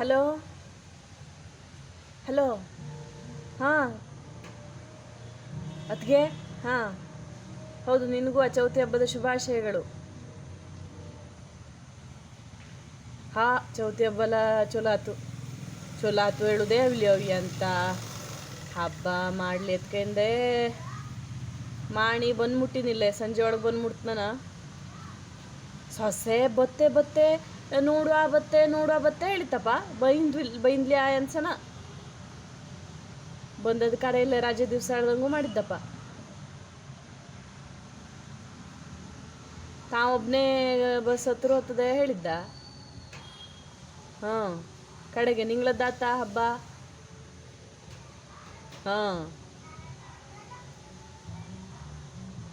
Hello? Hello? ಹಾಂ? ಅದ್ಗೆ ಹಾಂ? ಹೌದು, ನಿನಗೂ ಆ ಚೌತಿ ಹಬ್ಬದ ಶುಭಾಶಯಗಳು. ಹಾ, ಚೌತಿ ಹಬ್ಬಲ ಚಲೋ ಆತು ಚಲೋ ಆತು ಹೇಳುದೇ ಅವಿ ಅಂತ. ಹಬ್ಬ ಮಾಡಲಿ ಎತ್ಕೊಂಡೆ ಮಾಣಿ ಬಂದ್ಬಿಟ್ಟಿನಿಲ್ಲ ಸಂಜೆ ಒಳಗೆ ನಾನು ಸೊಸೆ ಬತ್ತೆ ಬತ್ತೆ ನೋಡುವ ಬತ್ತೆ ನೋಡುವ ಬತ್ತೆ ಹೇಳಿತಪ್ಪ. ಬೈಂದ್ವಿ, ಬೈಂದ್ಲಿ ಆ ಅನ್ಸನ ಬಂದದ ಕರೆಯಲ್ಲ ರಾಜ ದಿವಸ ಆಡ್ದಂಗೂ ಮಾಡಿದ್ದಪ್ಪ. ತಾವೊಬ್ಬನೇ ಬಸ್ ಹತ್ರ ಹೋಗ್ತದೆ ಹೇಳಿದ್ದ? ಹಾಂ, ಕಡೆಗೆ ನಿಂಗ್ಳದ್ದಾತ ಹಬ್ಬ. ಹಾಂ.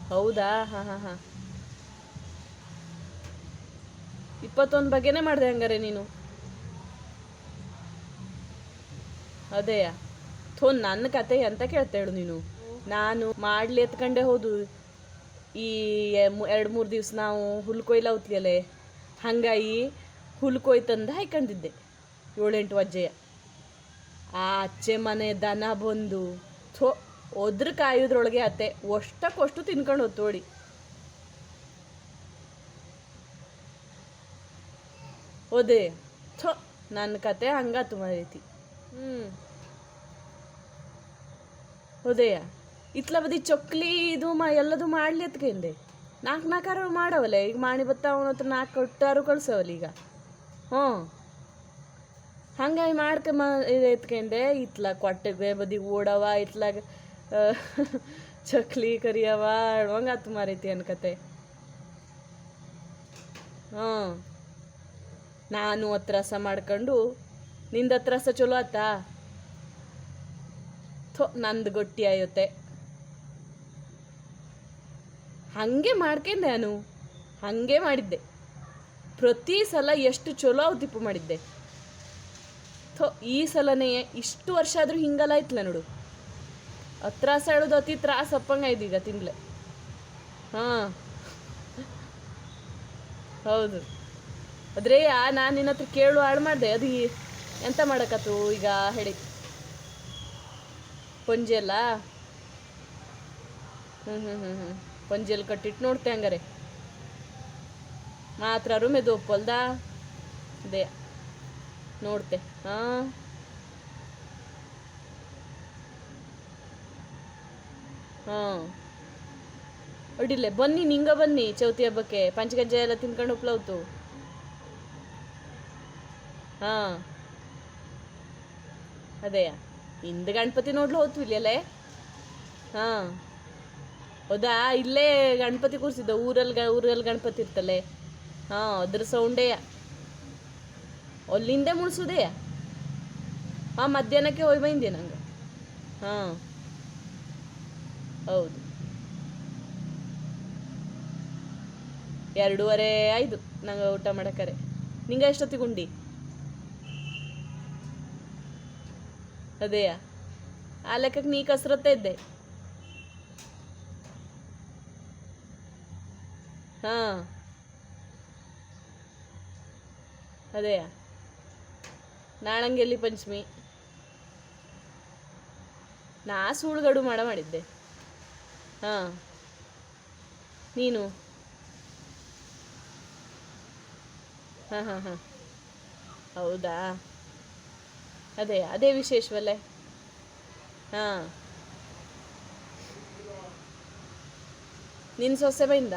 ಹೌದಾ? ಹಾಂ ಹಾಂ ಹಾಂ. ಇಪ್ಪತ್ತೊಂದು ಬಗ್ಗೆನೇ ಮಾಡಿದೆ ಹಂಗಾರೆ ನೀನು. ಅದೇಯ ಥೋ, ನನ್ನ ಕತೆ ಅಂತ ಕೇಳ್ತೇಳು ನೀನು. ನಾನು ಮಾಡ್ಲಿ ಎತ್ಕೊಂಡೆ ಹೋದು. ಈ ಎರಡು ಮೂರು ದಿವ್ಸ ನಾವು ಹುಲ್ ಕೊಯ್ಲ ಹೊತ್ಲಿಯಲೆ ಹಂಗಾಯಿ ಹುಲ್ ಕೊಯ್ತಂದು ಹಾಯ್ಕೊಂಡಿದ್ದೆ ಏಳೆಂಟು ವಜ್ಜೆಯ. ಆ ಅಚ್ಚೆ ಮನೆ ದನ ಬಂದು ಥೋ, ಒದ್ರ ಕಾಯೋದ್ರೊಳಗೆ ಅತ್ತೆ, ಅಷ್ಟಕ್ಕೊಷ್ಟು ತಿನ್ಕೊಂಡು ಹೊತ್ತೋಡಿ ಓದೆ ಥೋ ನನ್ನ ಕತೆ ಹಂಗಾತು ಮಾರೈತಿ. ಹ್ಞೂ ಹೋದೆಯ? ಇತ್ಲ ಬದಿ ಚೊಕ್ಲಿ ಇದು ಮಾ ಎಲ್ಲದು ಮಾಡ್ಲಿ ಎತ್ಕೊಂಡೆ ನಾಲ್ಕು ನಾಲ್ಕಾರು ಮಾಡವಲ್ಲ ಈಗ ಮಾಣಿ ಬತ್ತ ಅವನ ಹತ್ರ ನಾಲ್ಕು ಕೊಟ್ಟಾರು ಕಳ್ಸವಲ್ಲ ಈಗ. ಹ್ಞೂ. ಹಂಗಾಗಿ ಮಾಡ್ಕ ಮಾ ಇದು ಎತ್ಕೊಂಡೆ ಇತ್ಲ ಕೊಟ್ಟೆ ಬದಿ ಓಡವ ಇತ್ಲಾಗ ಚಕ್ಲಿ ಕರಿಯವ ಆತು ಮಾರೈತಿ ಅನ್ಕತೆ. ಹ್ಞೂ. ನಾನು ಹತ್ತು ರಸ ಮಾಡ್ಕೊಂಡು, ನಿಂದ ಹತ್ರಾಸ ಚಲೋ ಆತಾ? ಥೋ, ನಂದು ಗಟ್ಟಿ ಆಯುತ್ತೆ ಹಂಗೆ ಮಾಡ್ಕೊಂಡೆ ನಾನು ಹಂಗೆ ಮಾಡಿದ್ದೆ. ಪ್ರತಿ ಸಲ ಎಷ್ಟು ಚಲೋ ಅವತಿಪ್ಪು ಮಾಡಿದ್ದೆ. ಥೋ, ಈ ಸಲನೇ ಇಷ್ಟು ವರ್ಷ ಆದರೂ ಹಿಂಗಲ್ಲ ಆಯ್ತಲ್ಲ ನೋಡು. ಹತ್ರಾಸ ಹೇಳೋದು ಅತಿ ತ್ರಾಸ ಅಪ್ಪಂಗ ಈಗ ಹಾಂ. ಹೌದು. ಅದ್ರೇ ನಾನು ನಿನ್ನ ಹತ್ರ ಕೇಳು, ಹಾಳು ಮಾಡಿದೆ. ಅದು ಎಂತ ಮಾಡಕತ್ತು ಈಗ ಹೇಳಿ. ಪಂಜೆ ಅಲ್ಲ? ಹ್ಞೂ ಹ್ಞೂ ಹ್ಞೂ ಹ್ಞೂ ಕಟ್ಟಿಟ್ಟು ನೋಡ್ತೆ ಹಂಗಾರೆ. ಮಾತ್ರ ಮೆದು ಒಪ್ಪಲ್ದ ಅದೇ ನೋಡ್ತೆ. ಹಾಂ? ಹಾಂ. ಅಡ್ಡಿಲ್ಲ ಬನ್ನಿ, ನಿಂಗ ಬನ್ನಿ ಚೌತಿ ಹಬ್ಬಕ್ಕೆ. ಪಂಚಗಜ್ಜೆ ಎಲ್ಲ ತಿನ್ಕೊಂಡು ಉಪ್ಲವ್ತು ಹಾಂ. ಅದೇಯ ಹಿಂದೆ ಗಣಪತಿ ನೋಡ್ಲು ಹೋತು ಇಲ್ಲೇ ಹಾಂ. ಹೌದಾ? ಇಲ್ಲೇ ಗಣಪತಿ ಕೂರಿಸಿದ್ದ ಊರಲ್ಲಿ ಊರಲ್ಲಿ ಗಣಪತಿ ಇರ್ತಲೆ ಹಾಂ, ಅದ್ರ ಸೌಂಡೇಯ ಅಲ್ಲಿಂದೇ ಮುಳ್ಸುದೇಯ ಹಾಂ, ಮಧ್ಯಾಹ್ನಕ್ಕೆ ಹೋಗಿ ಬಂದೆ ನಂಗೆ. ಹಾಂ. ಹೌದು. ಎರಡೂವರೆ ಆಯ್ತು ನಂಗೆ ಊಟ ಮಾಡಕ್ಕರೆ ನಿಂಗೆ ಎಷ್ಟೊತ್ತಿಗೆ ಉಂಡಿ? ಅದೇಯಾ ಆ ಲೆಕ್ಕಕ್ಕೆ ನೀ ಕಸರತ್ತೆ ಇದ್ದೆ. ಹಾಂ. ಅದೇಯಾ ನಾಳಂಗೆಲ್ಲಿ ಪಂಚಮಿ. ನಾ ಸುಳ್ಗಡು ಮಾಡ ಮಾಡಿದ್ದೆ. ಹಾಂ. ನೀನು? ಹಾಂ ಹಾಂ ಹಾಂ. ಹೌದಾ? ಅದೇ ಅದೇ ವಿಶೇಷವಲ್ಲೇ. ಹಾಂ. ನಿನ್ನ ಸೊಸೆ ಬೈಂದ?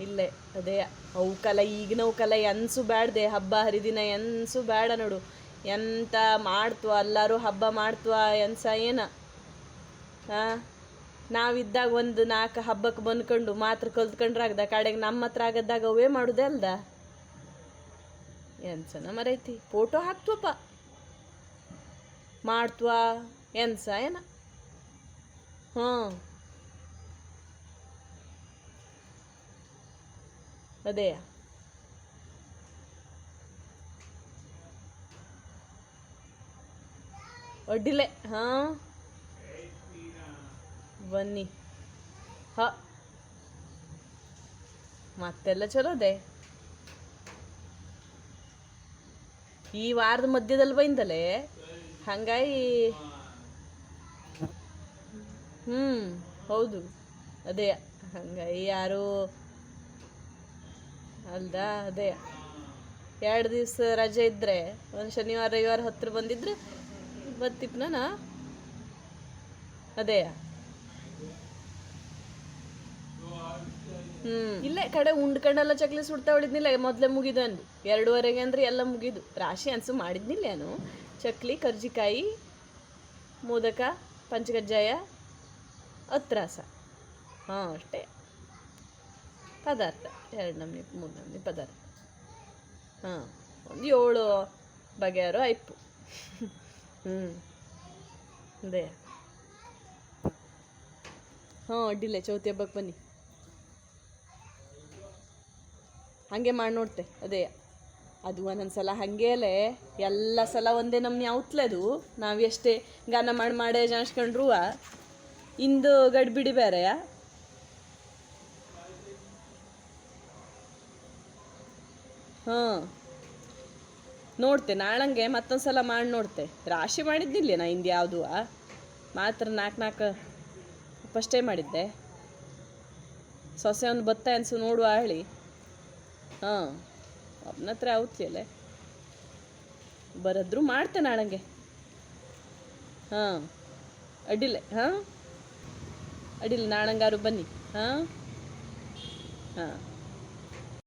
ಇಲ್ಲೇ, ಅದೇ ಅವಕಲ್ಲ ಈಗಿನ ಕಲ ಎನ್ಸು ಬ್ಯಾಡ್ದೆ ಹಬ್ಬ, ಹರಿದಿನ ಎನ್ಸು ಬೇಡ ನೋಡು. ಎಂತ ಮಾಡ್ತ್ವ ಎಲ್ಲರೂ ಹಬ್ಬ ಮಾಡ್ತ್ವ ಎನ್ಸ ಏನ? ಹಾಂ? ನಾವಿದ್ದಾಗ ಒಂದು ನಾಲ್ಕು ಹಬ್ಬಕ್ಕೆ ಬಂದ್ಕೊಂಡು ಮಾತ್ರ ಕಲ್ತ್ಕೊಂಡ್ರಾಗ್ದ ಕಡೆಗೆ ನಮ್ಮ ಹತ್ರ ಆಗದ್ದಾಗ ಅವೇ ಮಾಡುದೇ ಅಲ್ದ? ಎನ್ಸನ ಮರೈತಿ. ಫೋಟೋ ಹಾಕ್ತ್ವಪ್ಪ. ಮಾಡ್ತ್ವ ಎನ್ಸ ಏನ ಹಾಂ ಅದೇ. ಅಡ್ಡಿಲೆ. ಹಾಂ. ಬನ್ನಿ. ಹ. ಮತ್ತೆಲ್ಲ ಚಲೋದೆ ಈ ವಾರದ ಮಧ್ಯದಲ್ಲಿ ಬೈಂದಲೇ? ಹಂಗಾಯಿ ಹ್ಞೂ ಹೌದು. ಅದೇ, ಹಾಗಾಗಿ ಯಾರು ಅಲ್ದಾ, ಅದೇ. ಎರಡು ದಿವಸ ರಜೆ ಇದ್ದರೆ ಒಂದು ಶನಿವಾರ, ರವಿವಾರ ಹತ್ರ ಬಂದಿದ್ರೆ ಬರ್ತಿಪ್ನ ಅದೇ. ಇಲ್ಲೇ ಕಡೆ ಉಂಡ್ಕೊಂಡೆಲ್ಲ ಚಕ್ಲಿ ಸುಡ್ತಾ ಹೊಡಿದ್ನಿಲ್ಲ ಮೊದಲೇ ಮುಗಿದು ಅಂದು ಎರಡೂವರೆಗೆ ಅಂದ್ರೆ ಎಲ್ಲ ಮುಗಿದು. ರಾಶಿ ಅನ್ಸು ಮಾಡಿದ್ನಿಲ್ಲ ಏನು ಚಕ್ಲಿ, ಕರ್ಜಿಕಾಯಿ, ಮೋದಕ, ಪಂಚಗಜ್ಜಾಯ, ಅತ್ರಾಸ. ಹಾಂ, ಅಷ್ಟೇ. ಪದಾರ್ಥ. ಎರಡು ನಮೂನಿ, ಮೂರು ನಮೂನಿ ಪದಾರ್ಥ. ಹಾಂ, ಒಂದು ಏಳು ಬಗೆಯಾರು ಐಪು. ಹ್ಞೂ ಅದೇ. ಹಾಂ, ಅಡ್ಡಿಲ್ಲ, ಚೌತಿ ಹಬ್ಬಕ್ಕೆ ಬನ್ನಿ. ಹಾಗೆ ಮಾಡಿ ನೋಡ್ತೆ, ಅದೇ. ಅದು ಒಂದೊಂದು ಸಲ ಹಾಗೆ ಅಲ್ಲೇ ಎಲ್ಲ ಸಲ ಒಂದೇ ನಮ್ಮ ಔತ್ಲದು ನಾವು ಎಷ್ಟೇ ಗಾನ ಮಾಡಿ ಮಾಡೇ ಜಾಣಿಸ್ಕೊಂಡ್ರು ಇಂದು ಗಡ್ಬಿಡಿ ಬೇರೆಯಾ ಹಾಂ. ನೋಡ್ತೆ, ನಾಳಂಗೆ ಮತ್ತೊಂದು ಸಲ ಮಾಡಿ ನೋಡ್ತೆ. ರಾಶಿ ಮಾಡಿದ್ದಿಲ್ಲ ನಾ ಹಿಂದೆ ಯಾವುದು ಮಾತ್ರ ನಾಲ್ಕು ನಾಲ್ಕು ಫಸ್ಟೇ ಮಾಡಿದ್ದೆ. ಸೊಸೆ ಒಂದು ಬತ್ತ ಅನಿಸು ನೋಡುವ ಹೇಳಿ ಹಾಂ ಒಬ್ಬನ ಹತ್ರ ಔತ್ಲಿಯಲ್ಲೇ ಬರದ್ರು ಮಾಡ್ತೆ ನಾಳಂಗೆ. ಹಾಂ, ಅಡ್ಡಿಲ್ಲ ಹಾಂ? ಅಡ್ಡಿಲ್ಲ, ನಾಳಂಗಾರು ಬನ್ನಿ, ಹಾಂ? ಹಾಂ.